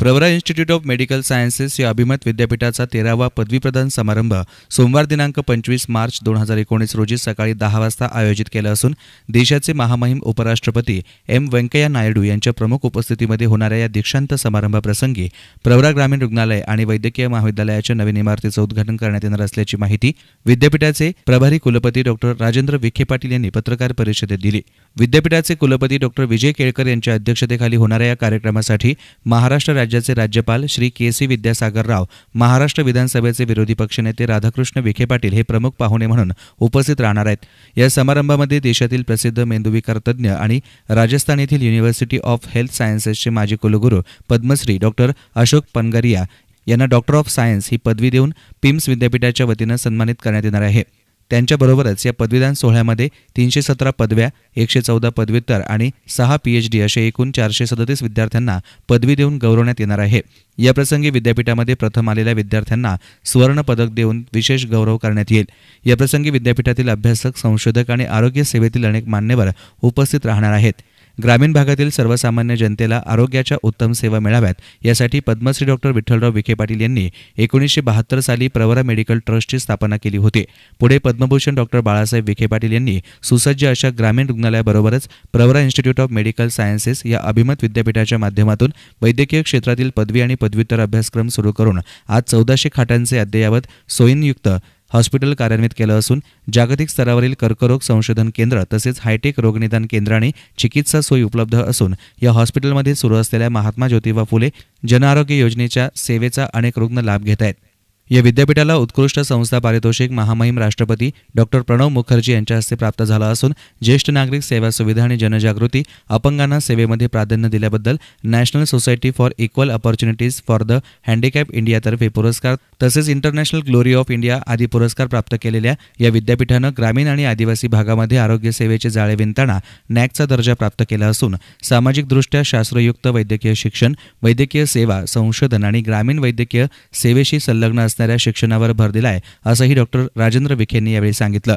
Pravara institute of medical sciences या अभिमत विद्यापीठाचा तेरावा पदवीप्रदान समारंभ सोमवार दिनांक पंचवीस मार्च दोन हजार एकोणीस रोजी सकाळी दहा वाजता आयोजित केला असून देशाचे महामहिम उपराष्ट्रपती एम व्यंकय्या नायडू यांच्या प्रमुख उपस्थितीमध्ये होणाऱ्या या दीक्षांत समारंभाप्रसंगी प्रवरा ग्रामीण रुग्णालय आणि वैद्यकीय महाविद्यालयाच्या नवीन इमारतीचं उद्घाटन करण्यात येणार असल्याची माहिती विद्यापीठाचे प्रभारी कुलपती डॉक्टर राजेंद्र विखे पाटील यांनी पत्रकार परिषदेत दिली. विद्यापीठाचे कुलपती डॉक्टर विजय केळकर यांच्या अध्यक्षतेखाली होणाऱ्या या कार्यक्रमासाठी महाराष्ट्र राज्याचे राज्यपाल श्री के सी विद्यासागर राव महाराष्ट्र विधानसभेचे विरोधी पक्षनेते राधाकृष्ण विखे पाटील हे प्रमुख पाहुणे म्हणून उपस्थित राहणार आहेत. या समारंभामध्ये देशातील प्रसिद्ध मेंदुविकार तज्ज्ञ आणि राजस्थान येथील युनिव्हर्सिटी ऑफ हेल्थ सायन्सेसचे माजी कुलगुरू पद्मश्री डॉक्टर अशोक पनगरिया यांना डॉक्टर ऑफ सायन्स ही पदवी देऊन पिम्स विद्यापीठाच्या वतीनं सन्मानित करण्यात येणार आहे. त्यांच्याबरोबरच या पदवीदान सोहळ्यामध्ये तीनशे सतरा पदव्या एकशे चौदा पदव्युत्तर आणि सहा पीएचडी असे एकूण चारशे सदतीस विद्यार्थ्यांना पदवी देऊन गौरवण्यात येणार आहे. याप्रसंगी विद्यापीठामध्ये प्रथम आलेल्या विद्यार्थ्यांना सुवर्ण पदक देऊन विशेष गौरव करण्यात येईल. याप्रसंगी विद्यापीठातील अभ्यासक संशोधक आणि आरोग्य सेवेतील अनेक मान्यवर उपस्थित राहणार आहेत. ग्रामीण भागातील सर्वसामान्य जनतेला आरोग्याच्या उत्तम सेवा मिळाव्यात यासाठी पद्मश्री डॉक्टर विठ्ठलराव विखे पाटील यांनी एकोणीसशे बहात्तर साली प्रवरा मेडिकल ट्रस्टची स्थापना केली होती. पुढे पद्मभूषण डॉक्टर बाळासाहेब विखे पाटील यांनी सुसज्ज अशा ग्रामीण रुग्णालयाबरोबरच Pravara institute of medical sciences या अभिमत विद्यापीठाच्या माध्यमातून वैद्यकीय क्षेत्रातील पदवी आणि पदव्युत्तर अभ्यासक्रम सुरू करून आज चौदाशे खाटांचे अद्ययावत सोयींयुक्त हॉस्पिटल कार्यान्वित केलं असून जागतिक स्तरावरील कर्करोग संशोधन केंद्र तसेच हायटेक रोगनिदान केंद्राने चिकित्सा सोयी उपलब्ध असून या हॉस्पिटलमध्ये सुरू असलेल्या महात्मा ज्योतिबा फुले जनआरोग्य योजनेच्या सेवेचा अनेक रुग्ण लाभ घेत आहेत. या विद्यापीठाला उत्कृष्ट संस्था पारितोषिक महामहिम राष्ट्रपती डॉक्टर प्रणव मुखर्जी यांच्या हस्ते प्राप्त झाला असून ज्येष्ठ नागरिक सेवा सुविधा आणि जनजागृती अपंगांना सेवेमध्ये प्राधान्य दिल्याबद्दल national society for equal opportunities for the handicap इंडियातर्फे पुरस्कार तसेच इंटरनॅशनल ग्लोरी ऑफ इंडिया आदी पुरस्कार प्राप्त केलेल्या या विद्यापीठानं ग्रामीण आणि आदिवासी भागामध्ये आरोग्य सेवेचे जाळे विणताना नॅकचा दर्जा प्राप्त केला असून सामाजिकदृष्ट्या शास्त्रयुक्त वैद्यकीय शिक्षण वैद्यकीय सेवा संशोधन आणि ग्रामीण वैद्यकीय सेवेशी संलग्न असणाऱ्या शिक्षणावर भर दिलाय असंही डॉक्टर राजेंद्र विखेंनी यावेळी सांगितलं.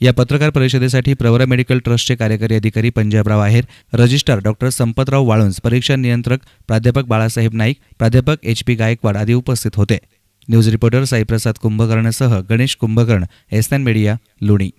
या पत्रकार परिषदेसाठी प्रवरा मेडिकल ट्रस्टचे कार्यकारी अधिकारी पंजाबराव आहेर रजिस्ट्रार डॉक्टर संपतराव वाळुंज परीक्षा नियंत्रक प्राध्यापक बाळासाहेब नाईक प्राध्यापक एच पी गायकवाड आदी उपस्थित होते. न्यूज रिपोर्टर साईप्रसाद कुंभकर्णसह गणेश कुंभकर्ण एसएन मीडिया लोणी.